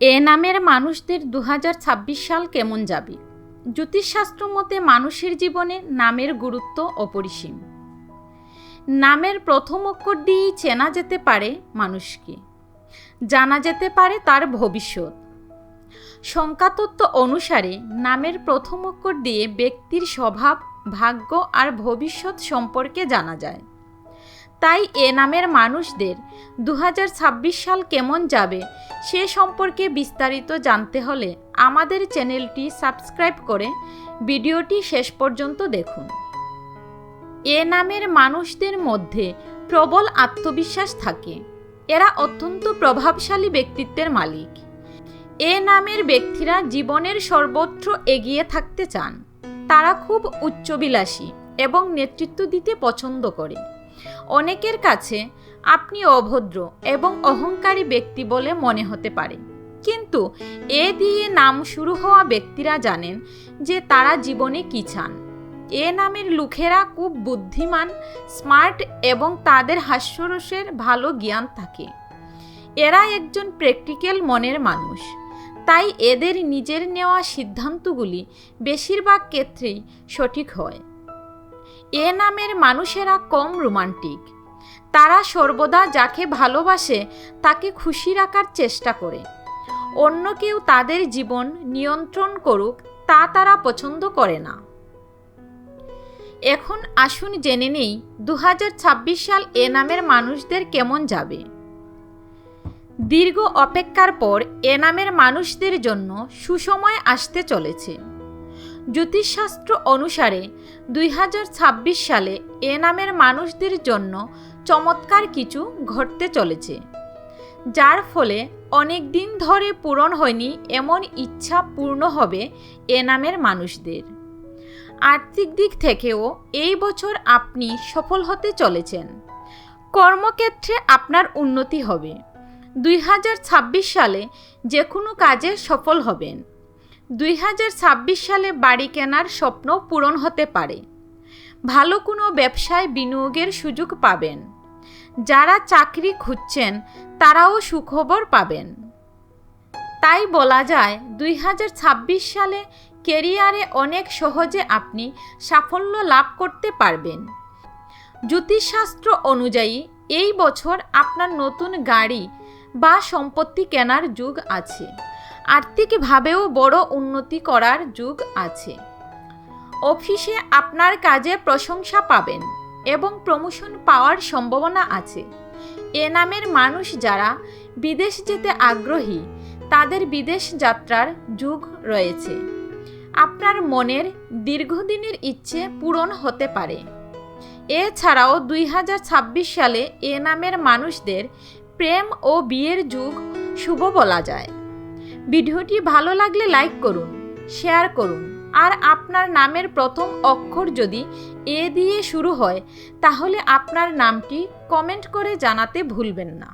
এ নামের মানুষদের দু হাজার ছাব্বিশ সাল কেমন যাবে? জ্যোতিষশাস্ত্র মতে মানুষের জীবনে নামের গুরুত্ব অপরিসীম। নামের প্রথম অক্ষর দিয়েই চেনা যেতে পারে মানুষকে। জানা যেতে পারে তার ভবিষ্যৎ। সংখ্যাতত্ত্ব অনুসারে নামের প্রথম অক্ষর দিয়ে ব্যক্তির স্বভাব, ভাগ্য আর ভবিষ্যৎ সম্পর্কে জানা যায়। তাই এ নামের মানুষদের দু হাজার ছাব্বিশ সাল কেমন যাবে সে সম্পর্কে বিস্তারিত জানতে হলে আমাদের চ্যানেলটি সাবস্ক্রাইব করে ভিডিওটি শেষ পর্যন্ত দেখুন। এ নামের মানুষদের মধ্যে প্রবল আত্মবিশ্বাস থাকে। এরা অত্যন্ত প্রভাবশালী ব্যক্তিত্বের মালিক। এ নামের ব্যক্তিরা জীবনের সর্বত্র এগিয়ে থাকতে চান। তারা খুব উচ্চবিলাসী এবং নেতৃত্ব দিতে পছন্দ করে। অনেকের কাছে আপনি অভদ্র এবং অহংকারী ব্যক্তি বলে মনে হতে পারে। কিন্তু এ দিয়ে নাম শুরু হওয়া ব্যক্তিরা জানেন যে তারা জীবনে কী চান। এ নামের লোকেরা খুব বুদ্ধিমান, স্মার্ট এবং তাদের হাস্যরসের ভালো জ্ঞান থাকে। এরা একজন প্র্যাকটিক্যাল মনের মানুষ। তাই এদের নিজের নেওয়া সিদ্ধান্তগুলি বেশিরভাগ ক্ষেত্রেই সঠিক হয়। এ নামের মানুষেরা কম রোমান্টিক। তারা সর্বদা যাকে ভালোবাসে, তাকে খুশি রাখার চেষ্টা করে। অন্য কেউ তাদের জীবন নিয়ন্ত্রণ করুক, তা তারা পছন্দ করে না। এখন আসুন জেনে নেই দু হাজার ছাব্বিশ সাল এ নামের মানুষদের কেমন যাবে। দীর্ঘ অপেক্ষার পর এ নামের মানুষদের জন্য সুসময় আসতে চলেছে। জ্যোতিষশাস্ত্র অনুসারে দুই হাজার ছাব্বিশ সালে এ নামের মানুষদের জন্য চমৎকার কিছু ঘটতে চলেছে, যার ফলে অনেক দিন ধরে পূরণ হয়নি এমন ইচ্ছা পূর্ণ হবে এ নামের মানুষদের। আর্থিক দিক থেকেও এই বছর আপনি সফল হতে চলেছেন। কর্মক্ষেত্রে আপনার উন্নতি হবে। দুই হাজার ছাব্বিশ সালে যে কোনো কাজে সফল হবেন। দুই হাজার ছাব্বিশ সালে বাড়ি কেনার স্বপ্ন পূরণ হতে পারে। ভালো কোনো ব্যবসায় বিনিয়োগের সুযোগ পাবেন। যারা চাকরি খুঁজছেন, তারাও সুখবর পাবেন। তাই বলা যায়, দুই হাজার ছাব্বিশ সালে কেরিয়ারে অনেক সহজে আপনি সাফল্য লাভ করতে পারবেন। জ্যোতিষশাস্ত্র অনুযায়ী, এই বছর আপনার নতুন গাড়ি বা সম্পত্তি কেনার যুগ আছে। আর্থিকভাবেও বড় উন্নতি করার যুগ আছে। অফিসে আপনার কাজে প্রশংসা পাবেন এবং প্রমোশন পাওয়ার সম্ভাবনা আছে। এ নামের মানুষ যারা বিদেশ যেতে আগ্রহী, তাদের বিদেশ যাত্রার যুগ রয়েছে। আপনার মনের দীর্ঘদিনের ইচ্ছে পূরণ হতে পারে। এছাড়াও দুই হাজার ছাব্বিশ সালে এ নামের মানুষদের প্রেম ও বিয়ের যুগ শুভ বলা যায়। ভিডিওটি ভালো লাগলে লাইক করুন, শেয়ার করুন, আর আপনার নামের প্রথম অক্ষর যদি এ দিয়ে শুরু হয়, তাহলে আপনার নামটি কমেন্ট করে জানাতে ভুলবেন না।